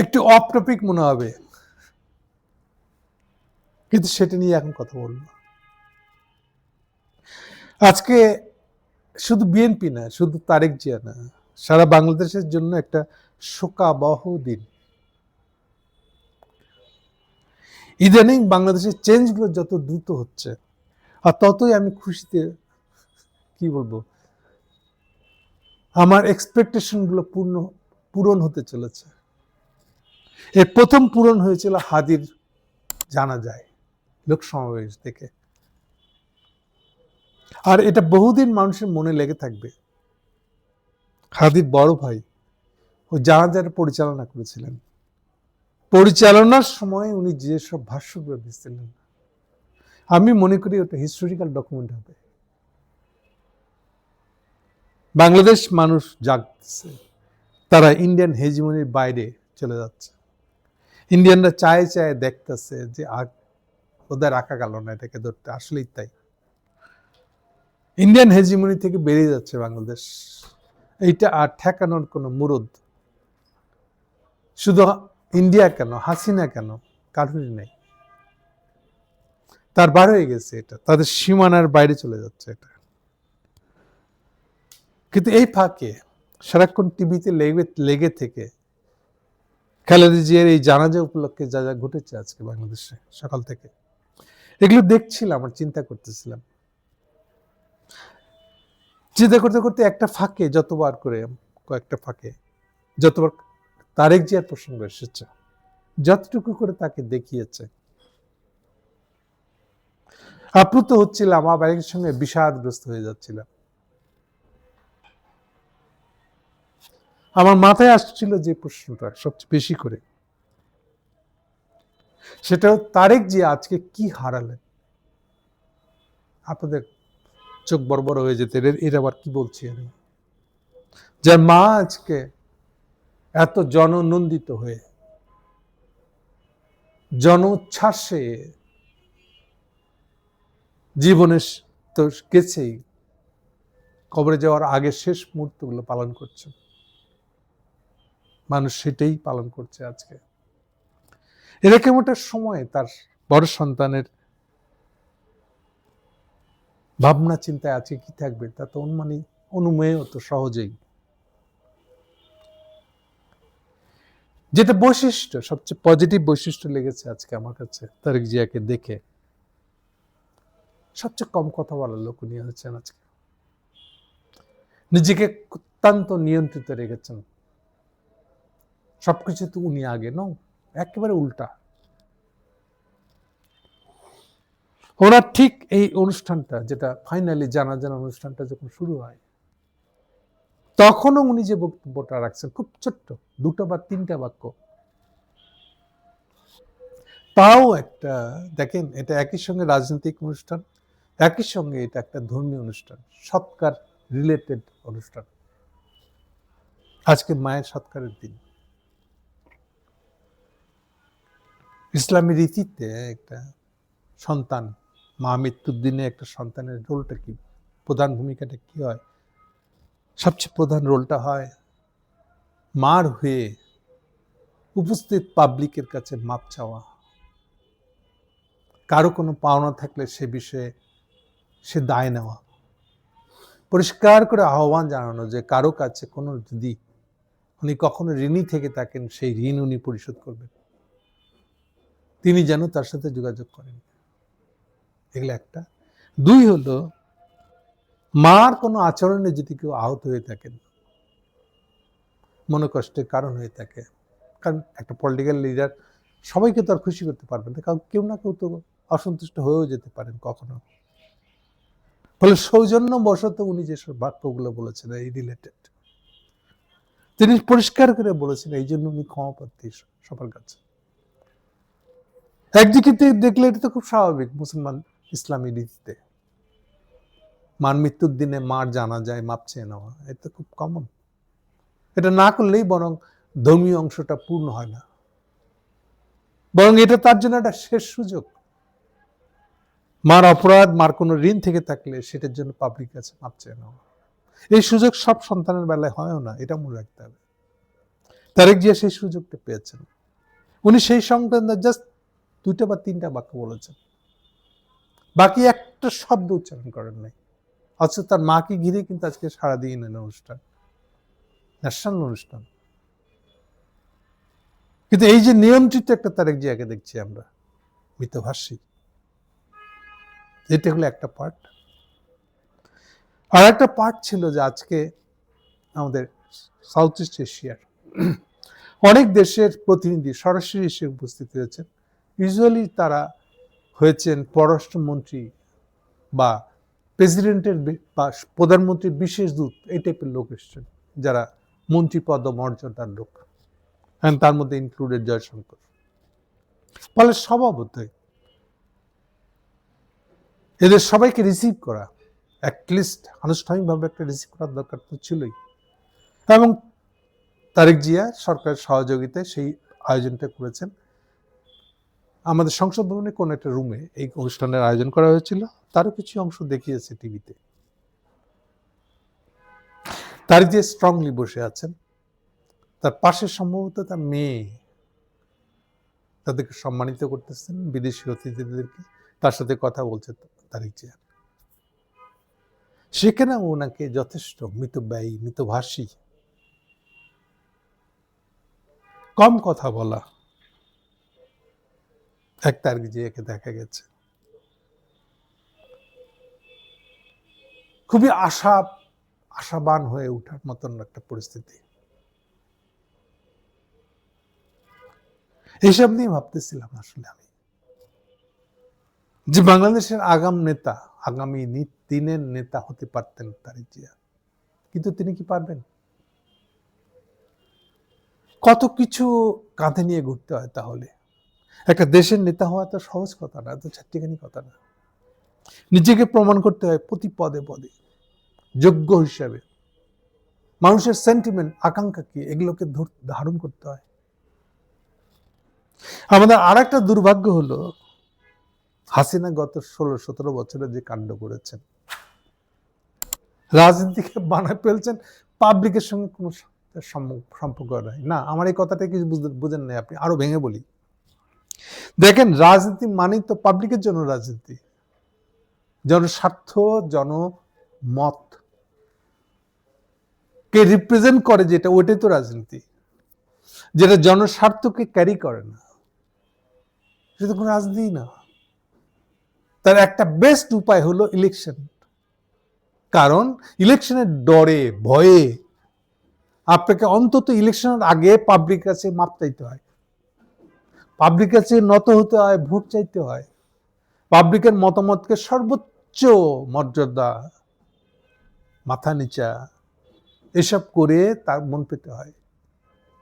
একটু of topic মনে হবে। কিন্তু সেটা নিয়ে এখন কথা বলব। আজকে শুধু বিএনপি না, শুধু তারেক জিয়া না, সারা বাংলাদেশের জন্য একটা শোকাবহ দিন। ইদানিং বাংলাদেশের চেঞ্জগুলো যত দ্রুত হচ্ছে, আর ততই আমি খুশিতে, কি বলব, আমার এক্সপেকটেশনগুলো পূর্ণ, পূরণ হতে চলেছে। এর প্রথম পূরণ হয়েছিল হাদির জানা যায়, লোক সমাবেশ থেকে। আর এটা বহুদিন মানুষের মনে লেগে থাকবে। হাদির বড় ভাই ও জাহাজার পরিচালনা করেছিলেন। পরিচালনার সময় উনি যেসব ভাষ্যগুলো দিচ্ছিলেন। আমি মনে করি ওটা হিস্টোরিক্যাল ডকুমেন্ট হবে। বাংলাদেশ মানুষ জাগতেছে। তারা ইন্ডিয়ান হেজিমনির বাইরে চলে যাচ্ছে। ইন্ডিয়ানরা চায় চায় দেখতেছে যে ওদের রাখা গেল না এটাকে ধরতে। আসলেই তাই। ইন্ডিয়ান হেজিমনি থেকে বেরিয়ে যাচ্ছে বাংলাদেশ। এইটা আর ঠেকানোর কোনো মুরদ। শুধু ইন্ডিয়া কেন, হাসিনা কেন, কারোরই নেই। তার বার হয়ে গেছে এটা। তাদের সীমানার বাইরে চলে যাচ্ছে এটা। কিন্তু এই ফাঁকে সারাক্ষণ টিভিতে লেগে লেগে থেকে খালেদা জিয়ার এই জানাজা উপলক্ষে যা যা ঘটেছে আজকে বাংলাদেশে সকাল থেকে, এগুলো দেখছিলাম আর চিন্তা করতেছিলাম। চিন্তা করতে করতে একটা ফাঁকে, যতবার করে, কয়েকটা ফাঁকে, যতবার তারেক জিয়ার প্রসঙ্গ এসেছে, যতটুকু করে তাকে দেখিয়েছে। আপ্লুত হচ্ছিলাম, আবার সঙ্গে বিষাদগ্রস্ত হয়ে যাচ্ছিলাম। আমার মাথায় আসছিল যে প্রশ্নটা সবচেয়ে বেশি করে। সেটা তারেক জি আজকে কি হারালেন? আপনাদের চোখ বড় বড় হয়ে যেতে এর- আবার কি বলছি আমি? যার মা আজকে এত জননন্দিত হয়ে জন উচ্ছ্বাসে জীবনের তো গেছেই, কবরে যাওয়ার আগে শেষ মুহূর্তগুলো পালন করছে মানুষ সেটাই পালন করছে আজকে। এরকম একটা সময় তার বড় সন্তানের ভাবনা, চিন্তায় আছে, কি থাকবে? তা তো অনুমানই অনুমেয় তো সহজেই। যেটা বৈশিষ্ট্য, সবচেয়ে পজিটিভ বৈশিষ্ট্য লেগেছে আজকে আমার কাছে, তারেক জিয়াকে দেখে। সবচেয়ে কম কথা বলার লোক উনি হচ্ছেন আজকে। নিজেকে অত্যন্ত নিয়ন্ত্রিত রেখেছেন। সবকিছু তো উনি আগে নও একেবারে উল্টা। ওনার ঠিক এই অনুষ্ঠানটা, যেটা ফাইনালি জানা জানা অনুষ্ঠানটা যখন শুরু হয়, তখনও উনি যে বক্তব্যটা রাখছেন, খুব ছোট্ট, দুটো বা তিনটা বাক্য। তাও একটা, দেখেন, এটা একই সঙ্গে রাজনৈতিক অনুষ্ঠান, একই সঙ্গে এটা একটা ধর্মীয় অনুষ্ঠান, সৎকার রিলেটেড অনুষ্ঠান। আজকে মায়ের সৎকারের দিন। ইসলামী রীতিতে একটা সন্তান, মা মৃত্যুর দিনে একটা সন্তানের রোলটা কি? প্রধান ভূমিকাটা কি হয়? সবচেয়ে প্রধান রোলটা হয় মার হয়ে উপস্থিত পাবলিকের কাছে মাপ চাওয়া। কারও কোনো পাওনা থাকলে সে বিষয়ে সে দায় নেওয়া। পরিষ্কার করে আহ্বান জানানো যে কারও কাছে কোনো যদি উনি কখনো ঋণী থেকে থাকেন, সেই ঋণ উনি পরিশোধ করবেন। তিনি যেন তার সাথে যোগাযোগ করেন। এগুলো একটা। দুই হলো, মার কোনো আচরণে যদি কেউ আহত হয়ে থাকেন, মনোকষ্টের কারণ হয়ে থাকে, কারণ একটা পলিটিক্যাল লিডার সবাইকে তো আর খুশি করতে পারবেন না কারণ কেউ না কেউ তো অসন্তুষ্ট হয়েও যেতে পারেন কখনো। ফলে সৌজন্য বশত উনি যেসব বাক্যগুলো বলেছেন, এই রিলেটেড তিনি পরিষ্কার করে বলেছেন এই জন্য উনি ক্ষমাপ্রার্থী সবার কাছে। একদিকে দেখলে এটা তো খুব স্বাভাবিক মুসলমান ইসলামী রীতিতে। মার মৃত্যুর দিনে মার জানা যায়, মাপ চেয়ে নেওয়া, এটা খুব কমন এটা না করলেই বরং ধর্মীয় অংশটা পূর্ণ হয় না। বরং এটা তার জন্য একটা শেষ সুযোগ। মার অপরাধ, মার কোনো ঋণ থেকে থাকলে সেটার জন্য পাবলিক কাছে মাপ চেয়ে নেওয়া। এই সুযোগ সব সন্তানের বেলায় হয়ও না, এটা মনে রাখতে হবে। তারেক জিয়া সেই সুযোগটা পেয়েছেন। উনি সেই সংক্রান্ত জাস্ট দুইটা বা তিনটা বাক্য বলেছেন। বাকি একটা শব্দ উচ্চারণ করেন নাই। অথচ তার মাকে ঘিরে কিন্তু আজকে সারাদিন অনুষ্ঠান, ন্যাশনাল অনুষ্ঠান। কিন্তু এই যে নিয়ন্ত্রিত একটা তারেক জিয়াকে দেখছি আমরা, মিতভাষী, এটা হলো একটা পার্ট আর একটা পার্ট ছিল যে আজকে আমাদের সাউথ ইস্ট এশিয়ার অনেক দেশের প্রতিনিধি সরাসরি এসে উপস্থিত হয়েছেন। ইউজুয়ালি তারা হয়েছেন পররাষ্ট্রমন্ত্রী বা প্রেসিডেন্টের বা প্রধানমন্ত্রীর বিশেষ দূত, এই টাইপের লোক এসছেন, যারা মন্ত্রী পদ মর্যাদার লোক। And তার মধ্যে ইনক্লুডেড জয়শঙ্কর। ফলে স্বভাবতই এদের সবাইকে রিসিভ করা অ্যাটলিস্ট আনুষ্ঠানিকভাবে একটা রিসিভ করার দরকার তো ছিলই। এবং তারেক জিয়া সরকারের সহযোগিতায় সেই আয়োজনটা করেছেন। আমাদের সংসদ ভবনে কোন একটা রুমে এই অনুষ্ঠানের আয়োজন করা হয়েছিল। তারও কিছু অংশ দেখিয়েছে টিভিতে তারেক যে স্ট্রংলি বসে আছেন, তার পাশে সম্ভবত তার মেয়ে তাদেরকে সম্মানিত করতেছেন, বিদেশি অতিথিদেরকে। তার সাথে কথা বলছে তারেক জিয়া। সেখানে ওনাকে যথেষ্ট মৃতব্যয়ী, মৃতভাষী, কম কথা বলা এক তারিখ জিয়াকে দেখা গেছে। খুবই আশা, আশাবান হয়ে ওঠার মতন একটা পরিস্থিতি। এইসব নিয়ে ভাবতেছিলাম আসলে আমি। যে বাংলাদেশের আগাম নেতা, আগামী দিনের নেতা হতে পারতেন তারিক জিয়া। কিন্তু তিনি কি পারবেন? কত কিছু কাঁধে নিয়ে ঘুরতে হয় তাহলে? একটা দেশের নেতা হওয়া তো সহজ কথা না, এত চারটিখানি কথা না। নিজেকে প্রমাণ করতে হয় প্রতি পদে পদে। যোগ্য হিসাবে। মানুষের সেন্টিমেন্ট আকাঙ্ক্ষা কি, এগুলোকে ধারণ করতে হয়। আমাদের আর একটা দুর্ভাগ্য হলো, হাসিনা গত ষোলো, সতেরো বছরে যে কাণ্ড করেছেন। রাজনীতিকে বানায় ফেলছেন পাবলিকের সঙ্গে কোনো সম- সম্পর্ক নাই। না, আমার এই কথাটা কিছু বুঝেন নাই আপনি, আরও ভেঙে বলি। দেখেন, রাজনীতি মানেই তো পাবলিকের জন্য রাজনীতি। জনস্বার্থ, জনমত। কে রিপ্রেজেন্ট করে যেটা, ওইটাই তো রাজনীতি। যেটা জনস্বার্থকে ক্যারি করে না। সেটা কোনো রাজনীতি না। তার একটা বেস্ট উপায় হলো ইলেকশন কারণ ইলেকশনের ডরে, ভয়ে আপনাকে অন্তত ইলেকশনের আগে পাবলিক কাছে মাপ হয়। পাবলিক কাছে নত হতে হয়, ভোট চাইতে হয়। পাবলিকের মতামতকে সর্বোচ্চ মর্যাদা, মাথা নিচা, এসব করে তার মন পেতে হয়।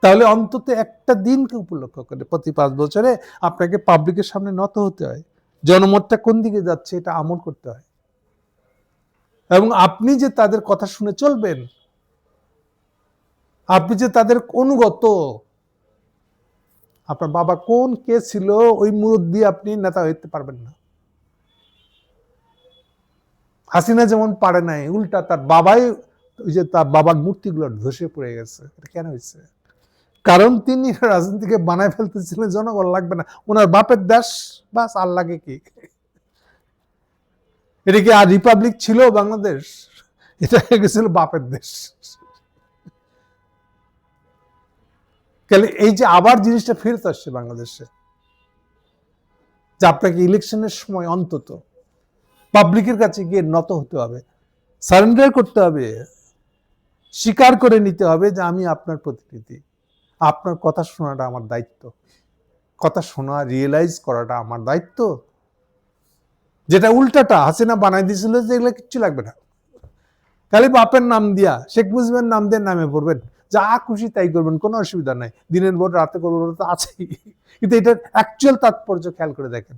তাহলে অন্তত একটা দিনকে উপলক্ষ করে প্রতি পাঁচ বছরে আপনাকে পাবলিকের সামনে নত হতে হয়। জনমতটা কোন দিকে যাচ্ছে এটা আমল করতে হয়। এবং আপনি যে তাদের কথা শুনে চলবেন, আপনি যে তাদের অনুগত আপনার বাবা কোন কে ছিল, ওই মুরব্বী আপনি নেতা হইতে পারবেন না। হাসিনা যেমন পারে নাই, উল্টা তার বাবাই ওই যে তার বাবার মূর্তিগুলো ধসে পড়ে গেছে। এটা কেন হয়েছে কারণ তিনি রাজনীতিকে বানায় ফেলতেছিলেন, জনগণ লাগবে না। ওনার বাপের দেশ, বাস আর লাগে কি? এটা কি আর রিপাবলিক ছিল বাংলাদেশ? এটা হয়ে গেছিল বাপের দেশ। তাহলে এই যে আবার জিনিসটা ফেরত আসছে বাংলাদেশে, যে আপনাকে ইলেকশনের সময় অন্তত পাবলিকের কাছে গিয়ে নত হতে হবে, সারেন্ডার করতে হবে, স্বীকার করে নিতে হবে যে আমি আপনার প্রতিনিধি। আপনার কথা শোনাটা আমার দায়িত্ব। কথা শোনা রিয়েলাইজ করাটা আমার দায়িত্ব। যেটা উল্টাটা, হাসিনা বানাই দিয়েছিল যে এগুলো কিচ্ছু লাগবে না। খালি বাপের নাম দিয়া, শেখ মুজিবের নাম দিয়ে নামে পড়বেন। যা খুশি তাই করবেন, কোনো অসুবিধা নাই। দিনের ভোট রাতে করব তো আছেই। কিন্তু এটার অ্যাকচুয়াল তাৎপর্য খেয়াল করে দেখেন।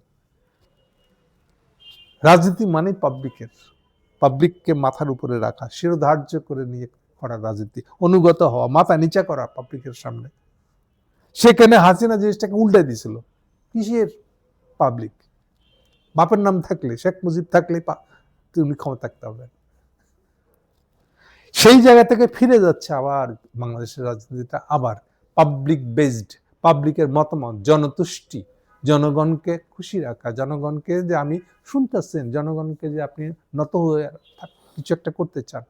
রাজনীতি মানে পাবলিকের পাবলিককে মাথার উপরে রাখা, শিরোধার্য করে নিয়ে করা রাজনীতি, অনুগত হওয়া, মাথা নিচা করা পাবলিকের সামনে। সেখানে হাসিনা জিনিসটাকে উল্টে দিছিল কিসের পাবলিক বাপের নাম থাকলে, শেখ মুজিব থাকলে তুমি ক্ষমতা থাকতে হবে। সেই জায়গা থেকে ফিরে যাচ্ছে আবার বাংলাদেশের রাজনীতিটা আবার পাবলিক বেসড পাবলিকের মতামত, জনতুষ্টি, জনগণকে খুশি রাখা, জনগণকে যে আমি শুনতেছেন, জনগণকে যে আপনি নত হয়ে কিছু একটা করতে চান,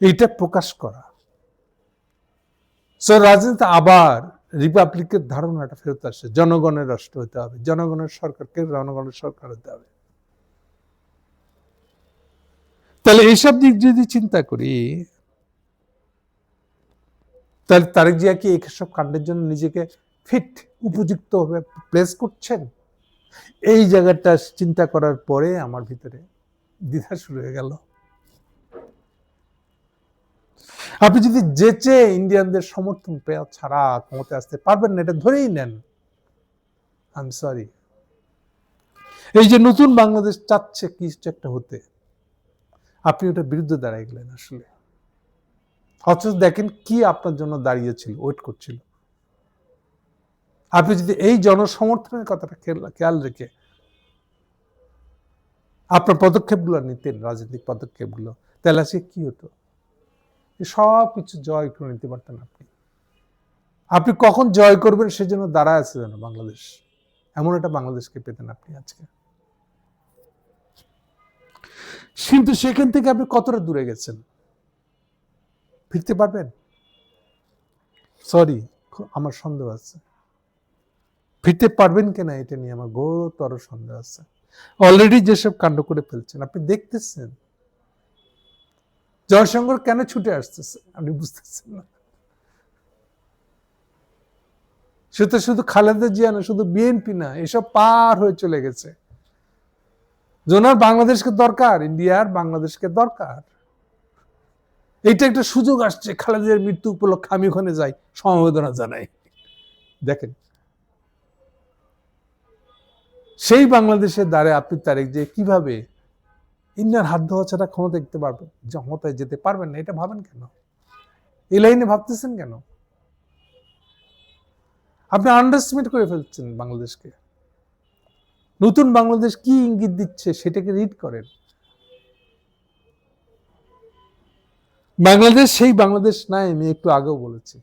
এইটা প্রকাশ করা। সো রাজনীতি আবার রিপাবলিকের ধারণাটা ফেরত আসে জনগণের রাষ্ট্র হতে হবে, জনগণের সরকারকে জনগণের সরকার হতে হবে। তাহলে এইসব দিক যদি চিন্তা করি, তাহলে তারেক জিয়া কি এইসব কাণ্ডের জন্য নিজেকে ফিট উপযুক্ত ভাবে প্লেস করছেন? এই জায়গাটা চিন্তা করার পরে আমার ভিতরে দ্বিধা শুরু হয়ে গেল। আপনি যদি যেচে ইন্ডিয়ানদের সমর্থন পেয়ে ছাড়া ক্ষমতা আসতে পারবেন না, এটা ধরেই নেন। আই এম সরি এই যে নতুন বাংলাদেশ চাচ্ছে কিছু একটা হতে। আপনি ওটার বিরুদ্ধে দাঁড়াই গেলেন আসলে। অথচ দেখেন কি আপনার জন্য দাঁড়িয়েছিল ওয়েট করছিল। আপনি যদি এই জনসমর্থনের কথাটা খেয়াল- রেখে আপনার পদক্ষেপগুলো নিতেন, রাজনৈতিক পদক্ষেপগুলো, তাহলে আজকে কি হতো? সব কিছু জয় করে নিতে পারতেন আপনি। আপনি কখন জয় করবেন সেজন্য দাঁড়ায় আছে যেন বাংলাদেশ। এমন একটা বাংলাদেশকে পেতেন আপনি আজকে। কিন্তু সেখান থেকে আপনি কতটা দূরে গেছেন? ফিরতে পারবেন? সরি আমার সন্দেহ আছে। ফিরতে পারবেন কিনা এটা নিয়ে আমার ঘোরতর সন্দেহ আছে। অলরেডি যেসব কাণ্ড করে ফেলছেন, আপনি দেখতেছেন? জয়শঙ্কর কেন ছুটে আসতেছে? আপনি বুঝতেছেন না। সে তো শুধু খালেদা জিয়া না শুধু বিএনপি না, এসব পার হয়ে চলে গেছে। জোনার বাংলাদেশকে দরকার, ইন্ডিয়ার বাংলাদেশকে দরকার। এইটা একটা সুযোগ আসছে, খালেদের মৃত্যু উপলক্ষে আমি ওখানে যাই, সমবেদনা জানাই। দেখেন, সেই বাংলাদেশের দ্বারে আপনি তারেক যে কীভাবে ইন্ডিয়ার হাত ধোয়া ছাড়া ক্ষমতা দেখতে পারবেন, ক্ষমতায় যেতে পারবেন না, এটা ভাবেন কেন? এই লাইনে ভাবতেছেন কেন? আপনি আন্ডারস্টিমেট করে ফেলছেন বাংলাদেশকে। নতুন বাংলাদেশ কি ইঙ্গিত দিচ্ছে সেটাকে রিড করেন। বাংলাদেশ সেই বাংলাদেশ নাই, আমি একটু আগেও বলেছি।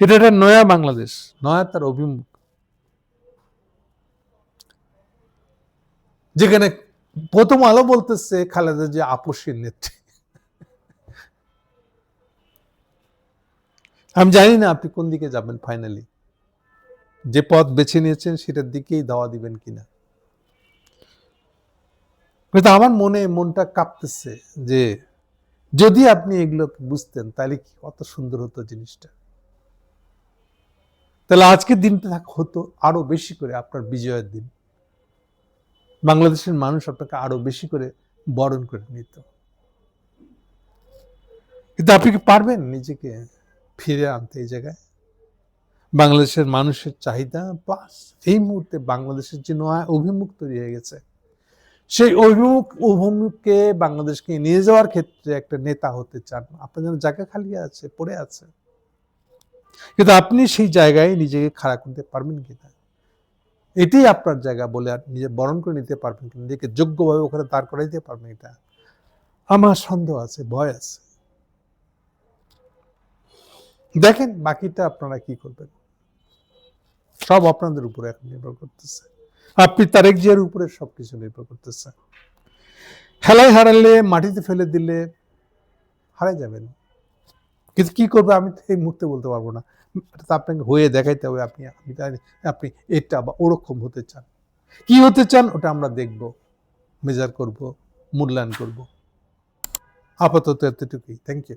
এটা একটা নয়া বাংলাদেশ, নয়া তার অভিমুখ। যেখানে প্রথম আলো বলতেছে খালেদা যে আপসীর নেত্রী। আমি জানি না আপনি কোন দিকে যাবেন ফাইনালি যে পথ বেছে নিয়েছেন সেটার দিকেই দাওয়া দিবেন কিনা? কিন্তু আমার মনে, মনটা কাঁপতেছে যে যদি আপনি এগুলো বুঝতেন, তাহলে কি কত সুন্দর হতো জিনিসটা। তাহলে আজকের দিনটা হতো আরও বেশি করে আপনার বিজয়ের দিন। বাংলাদেশের মানুষ আপনাকে আরও বেশি করে বরণ করে নিত। কিন্তু আপনি কি পারবেন নিজেকে ফিরে আনতে এই জায়গায়? বাংলাদেশের মানুষের চাহিদা প্লাস এই মুহূর্তে বাংলাদেশের যে নয়া অভিমুখ তৈরি হয়ে গেছে, সেই অভিমুখ, অভিমুখকে বাংলাদেশকে নিয়ে যাওয়ার ক্ষেত্রে একটা নেতা হতে চান। আপনার যেন জায়গা খালি আছে, পড়ে আছে। কিন্তু আপনি সেই জায়গায় নিজেকে খাড়া করতে পারবেন কিনা? এটাই আপনার জায়গা বলে আর নিজে বরণ করে নিতে পারবেন কিনা? নিজেকে যোগ্যভাবে ওখানে দাঁড় করাই দিতে পারবেন এটা আমার সন্দেহ আছে, ভয় আছে। দেখেন বাকিটা আপনারা কি করবেন? সব আপনাদের উপরে এখন নির্ভর করতেছে। আপনি তারেক জিয়ার উপরে সবকিছু নির্ভর করতেছে। খেলায় হারালে মাটিতে ফেলে দিলে হারাই যাবেন। কিন্তু কি করবে আমি এই মুহূর্তে বলতে পারব না। এটা তো আপনাকে হয়ে দেখাইতে হবে, আপনি আপনি এটা বা ওরকম হতে চান। কি হতে চান ওটা আমরা দেখব, মেজার করব, মূল্যায়ন করব। আপাতত এতটুকুই। Thank you